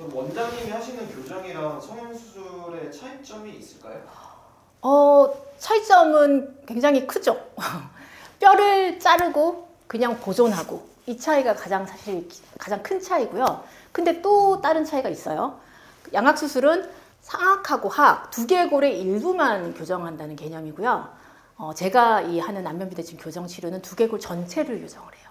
그럼 원장님이 하시는 교정이랑 성형 수술의 차이점이 있을까요? 어, 차이점은 굉장히 크죠. 뼈를 자르고 그냥 보존하고 이 차이가 가장 사실 가장 큰 차이고요. 근데 또 다른 차이가 있어요. 양악 수술은 상악하고 하악 두 개의 골의 일부만 교정한다는 개념이고요. 어, 제가 이 하는 안면비대칭 교정 치료는 두 개골 전체를 교정을 해요.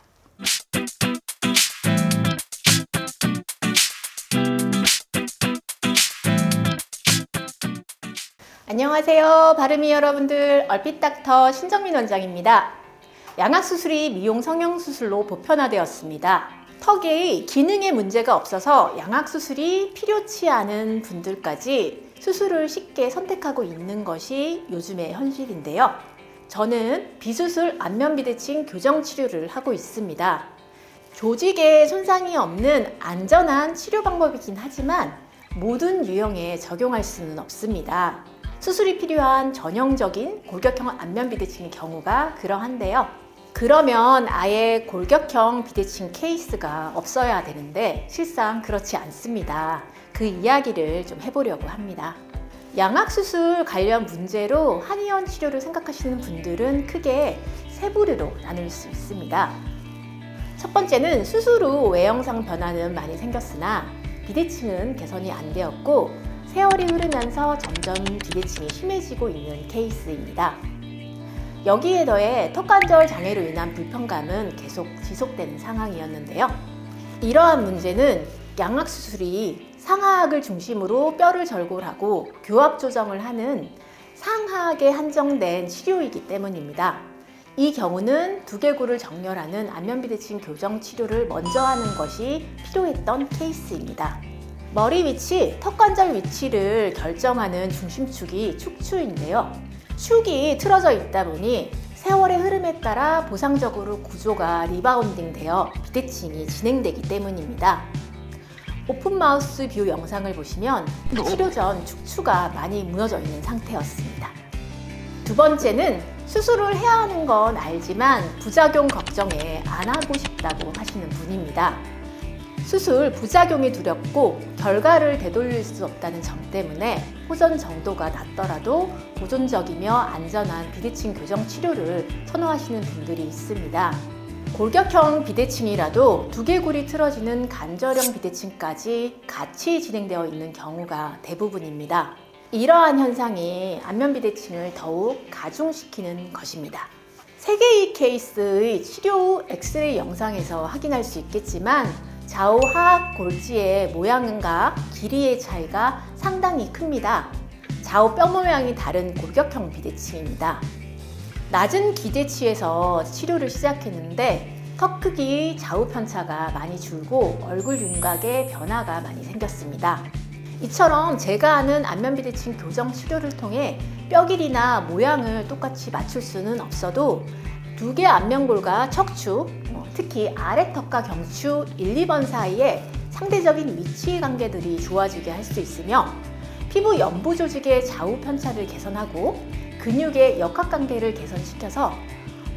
안녕하세요. 바르미 여러분들. 얼핏 닥터 신정민 원장입니다. 양악 수술이 미용 성형 수술로 보편화되었습니다. 턱에 기능에 문제가 없어서 양악 수술이 필요치 않은 분들까지 수술을 쉽게 선택하고 있는 것이 요즘의 현실인데요. 저는 비수술 안면 비대칭 교정 치료를 하고 있습니다. 조직에 손상이 없는 안전한 치료 방법이긴 하지만 모든 유형에 적용할 수는 없습니다. 수술이 필요한 전형적인 골격형 안면 비대칭의 경우가 그러한데요. 그러면 아예 골격형 비대칭 케이스가 없어야 되는데 실상 그렇지 않습니다. 그 이야기를 좀 해보려고 합니다. 양악 수술 관련 문제로 한의원 치료를 생각하시는 분들은 크게 세 부류로 나눌 수 있습니다. 첫 번째는 수술 후 외형상 변화는 많이 생겼으나 비대칭은 개선이 안 되었고 세월이 흐르면서 점점 비대칭이 심해지고 있는 케이스입니다. 여기에 더해 턱관절 장애로 인한 불편감은 계속 지속되는 상황이었는데요. 이러한 문제는 양악 수술이 상하악을 중심으로 뼈를 절골하고 교합 조정을 하는 상하악에 한정된 치료이기 때문입니다. 이 경우는 두개골을 정렬하는 안면비대칭 교정 치료를 먼저 하는 것이 필요했던 케이스입니다. 머리 위치, 턱관절 위치를 결정하는 중심축이 축추인데요. 축이 틀어져 있다 보니 세월의 흐름에 따라 보상적으로 구조가 리바운딩 되어 비대칭이 진행되기 때문입니다. 오픈마우스 뷰 영상을 보시면 치료 전 축추가 많이 무너져 있는 상태였습니다. 두 번째는 수술을 해야 하는 건 알지만 부작용 걱정에 안 하고 싶다고 하시는 분입니다. 수술 부작용이 두렵고 결과를 되돌릴 수 없다는 점 때문에 호전 정도가 낮더라도 보존적이며 안전한 비대칭 교정 치료를 선호하시는 분들이 있습니다. 골격형 비대칭이라도 두개골이 틀어지는 간절형 비대칭까지 같이 진행되어 있는 경우가 대부분입니다. 이러한 현상이 안면 비대칭을 더욱 가중시키는 것입니다. 세 개의 케이스의 치료 후 엑스레이 영상에서 확인할 수 있겠지만 좌우 하악 골지의 모양과 길이의 차이가 상당히 큽니다. 좌우 뼈 모양이 다른 골격형 비대칭입니다. 낮은 기대치에서 치료를 시작했는데 턱 크기 좌우 편차가 많이 줄고 얼굴 윤곽에 변화가 많이 생겼습니다. 이처럼 제가 하는 안면 비대칭 교정 치료를 통해 뼈 길이나 모양을 똑같이 맞출 수는 없어도 두 개 안면골과 척추, 뭐 특히 아래 턱과 경추 1, 2번 사이에 상대적인 위치 관계들이 좋아지게 할 수 있으며 피부 연부 조직의 좌우 편차를 개선하고 근육의 역학 관계를 개선시켜서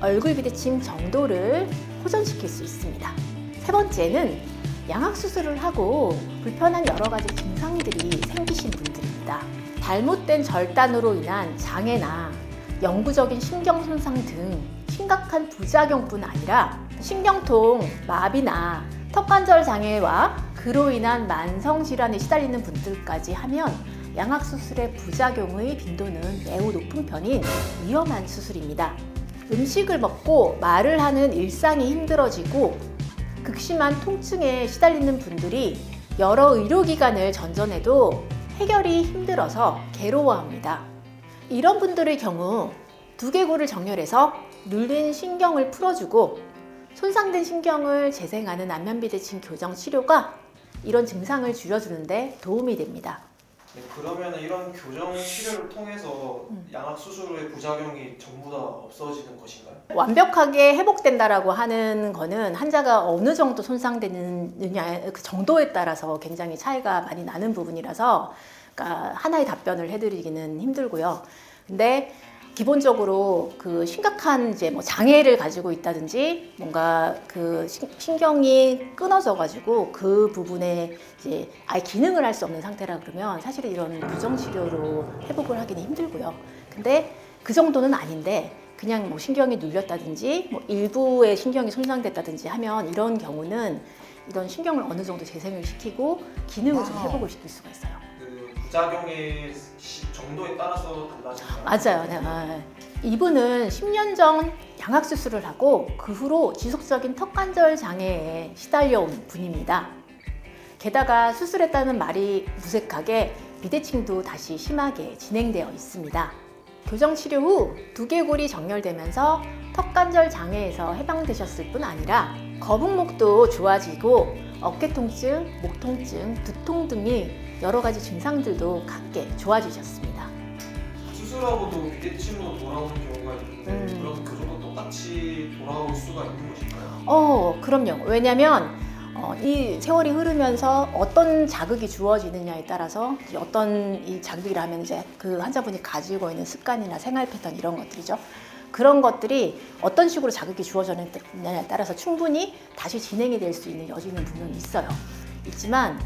얼굴 비대칭 정도를 호전시킬 수 있습니다. 세 번째는 양악 수술을 하고 불편한 여러 가지 증상들이 생기신 분들입니다. 잘못된 절단으로 인한 장애나 영구적인 신경 손상 등 심각한 부작용뿐 아니라 신경통, 마비나 턱관절 장애와 그로 인한 만성 질환에 시달리는 분들까지 하면 양악 수술의 부작용의 빈도는 매우 높은 편인 위험한 수술입니다. 음식을 먹고 말을 하는 일상이 힘들어지고 극심한 통증에 시달리는 분들이 여러 의료기관을 전전해도 해결이 힘들어서 괴로워합니다. 이런 분들의 경우 두개골을 정렬해서 눌린 신경을 풀어주고 손상된 신경을 재생하는 안면비대칭 교정 치료가 이런 증상을 줄여주는데 도움이 됩니다. 네, 그러면 이런 교정 치료를 통해서 음. 양악 수술의 부작용이 전부 다 없어지는 것인가요? 완벽하게 회복된다라고 하는 거는 환자가 어느 정도 손상되느냐 그 정도에 따라서 굉장히 차이가 많이 나는 부분이라서 그러니까 하나의 답변을 해드리기는 힘들고요. 근데 기본적으로 그 심각한 이제 뭐 장애를 가지고 있다든지 뭔가 그 신- 신경이 끊어져 가지고 그 부분에 이제 아예 기능을 할 수 없는 상태라 그러면 사실 이런 교정 치료로 회복을 하기는 힘들고요. 근데 그 정도는 아닌데 그냥 뭐 신경이 눌렸다든지 뭐 일부의 신경이 손상됐다든지 하면 이런 경우는 이런 신경을 어느 정도 재생을 시키고 기능을 좀 와우. 회복을 시킬 수가 있어요. 그 부작용의 시- 정도에 따라서 달라진가요? 맞아요. 네. 아, 이분은 10년 전 양악 수술을 하고 그 후로 지속적인 턱관절 장애에 시달려 온 분입니다. 게다가 수술했다는 말이 무색하게 비대칭도 다시 심하게 진행되어 있습니다. 교정 치료 후 두개골이 정렬되면서 턱관절 장애에서 해방되셨을 뿐 아니라 거북목도 좋아지고 어깨 통증, 목 통증, 두통 등이 여러 가지 증상들도 같게 좋아지셨습니다. 수술하고도 비대칭으로 돌아오는 경우가 있는데 음. 그럼 교정도 똑같이 돌아올 수가 있는 것인가요? 어, 그럼요. 왜냐면 어, 이 세월이 흐르면서 어떤 자극이 주어지느냐에 따라서 어떤 이 자극이라면 이제 그 환자분이 가지고 있는 습관이나 생활 패턴 이런 것들이죠. 그런 것들이 어떤 식으로 자극이 주어졌느냐에 따라서 충분히 다시 진행이 될 수 있는 여지는 분명히 있어요. 있지만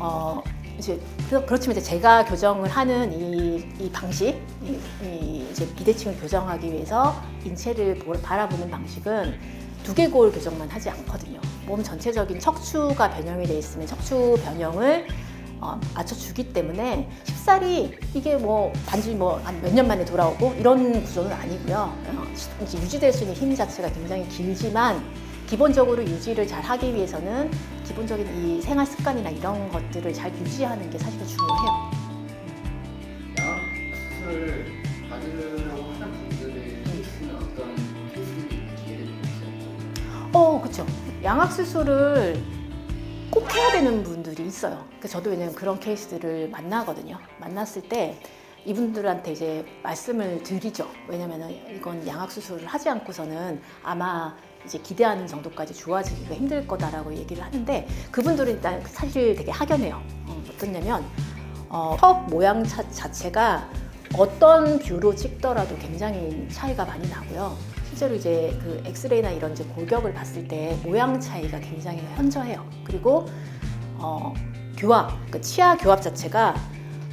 어, 이제 그- 그렇지만 이제 제가 교정을 하는 이, 이 방식, 이, 이 이제 비대칭을 교정하기 위해서 인체를 보- 바라보는 방식은 두개골 교정만 하지 않거든요. 몸 전체적인 척추가 변형이 돼 있으면 척추 변형을 어, 맞춰주기 때문에 쉽사리 이게 뭐 단지 뭐 한 몇 년 만에 돌아오고 이런 구조는 아니고요. 어, 유지될 수 있는 힘 자체가 굉장히 길지만 기본적으로 유지를 잘 하기 위해서는 기본적인 이 생활 습관이나 이런 것들을 잘 유지하는 게 사실은 중요해요. 양악 수술을 받으려고 하는 분들의 케이스는 어떤 케이스들이 이해되고 있어요? 어, 그렇죠. 양악 수술을 꼭 해야 되는 분들이 있어요. 그 저도 왜냐면 그런 케이스들을 만나거든요. 만났을 때 이분들한테 이제 말씀을 드리죠. 왜냐면은 이건 양악 수술을 하지 않고서는 아마 이제 기대하는 정도까지 좋아지기가 힘들 거다라고 얘기를 하는데 그분들은 일단 사실 되게 확연해요. 어, 어떻냐면 어, 턱 모양 자, 자체가 어떤 뷰로 찍더라도 굉장히 차이가 많이 나고요. 실제로 이제 그 엑스레이나 이런 이제 골격을 봤을 때 모양 차이가 굉장히 현저해요. 그리고 어, 교합, 그 치아 교합 자체가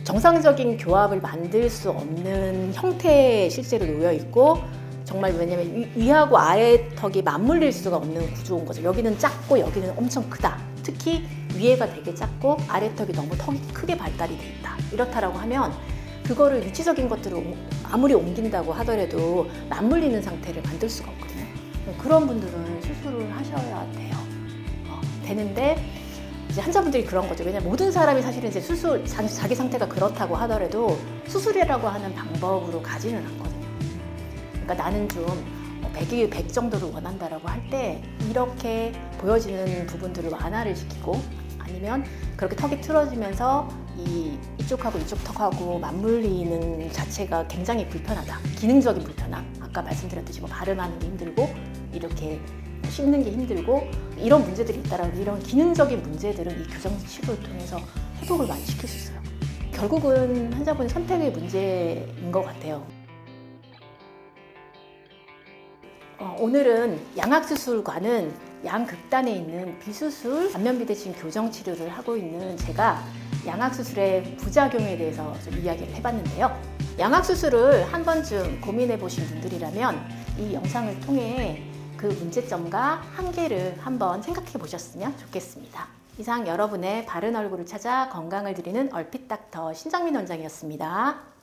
정상적인 교합을 만들 수 없는 형태에 실제로 놓여 있고 정말 왜냐면 위- 위하고 아래 턱이 맞물릴 수가 없는 구조인 거죠. 여기는 작고 여기는 엄청 크다. 특히 위에가 되게 작고 아래 턱이 너무 턱이 크게 발달이 돼 있다. 이렇다라고 하면 그거를 위치적인 것들을 옮- 아무리 옮긴다고 하더라도 맞물리는 상태를 만들 수가 없거든요. 그런 분들은 수술을 하셔야 돼요. 어, 되는데 이제 환자분들이 그런 거죠. 왜냐면 모든 사람이 사실은 이제 수술 자기, 자기 상태가 그렇다고 하더라도 수술이라고 하는 방법으로 가지는 않거든요. 그러니까 나는 좀 100이 100 정도를 원한다라고 할 때 이렇게 보여지는 부분들을 완화를 시키고 아니면 그렇게 턱이 틀어지면서 이 이쪽하고 이쪽 턱하고 맞물리는 자체가 굉장히 불편하다. 기능적인 불편함. 아까 말씀드렸듯이 뭐 발음하는 게 힘들고 이렇게 뭐 씹는 게 힘들고 이런 문제들이 있다라는 이런 기능적인 문제들은 이 교정 치료를 통해서 회복을 많이 시킬 수 있어요. 결국은 환자분 선택의 문제인 것 같아요. 오늘은 양악수술과는 양극단에 있는 비수술 안면비대칭 교정 치료를 하고 있는 제가 양악수술의 부작용에 대해서 좀 이야기를 해봤는데요. 양악수술을 한 번쯤 고민해 보신 분들이라면 이 영상을 통해 그 문제점과 한계를 한번 생각해 보셨으면 좋겠습니다. 이상 여러분의 바른 얼굴을 찾아 건강을 드리는 얼핏 닥터 신정민 원장이었습니다.